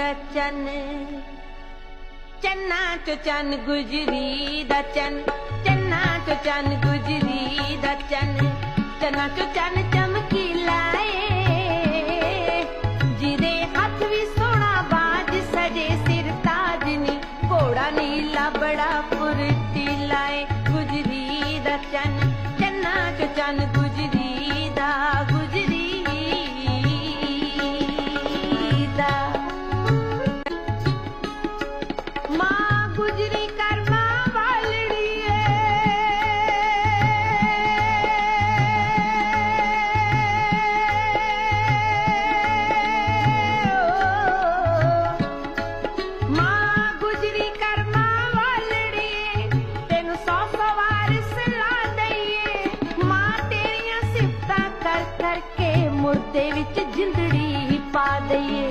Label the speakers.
Speaker 1: ਦਾ ਚੰਨ, ਚੰਨਾ ਚੋ ਚੰਨ ਗੁਜਰੀ ਦਾ ਚੰਨ, ਚੰਨਾ ਚੋ ਚੰਨ ਗੁਜਰੀ ਦਾ ਚੰਨ, ਚੰਨਾ ਚੋ ਚੰਨ ਚਮਕੀ ਜਿਹਦੇ ਹੱਥ ਵੀ ਸੋਨਾ ਬਾਜ ਸਜੇ, ਸਿਰ ਤਾਜ ਘੋੜਾ ਨੀਲਾ ਬੜਾ ਫੁਰਤੀ ਗੁਜਰੀ ਦਾ ਚੰਨਾ ਚੋ ਚੰਨ ਗੁਜਰੀ ਮਾਂ ਗੁਜਰੀ ਮਾਂ ਗੁਜਰੀ ਕਰਮਾ ਵਾਲੜੀ ਤੈਨੂੰ ਸੌ ਵਾਰ ਸਲਾ ਦਈਏ। ਮਾਂ ਤੇਰੀਆਂ ਸਿਫਤਾਂ ਕਰ ਕਰਕੇ ਮੁਰਦੇ ਵਿੱਚ ਜਿੰਦੜੀ ਪਾ ਦਈਏ।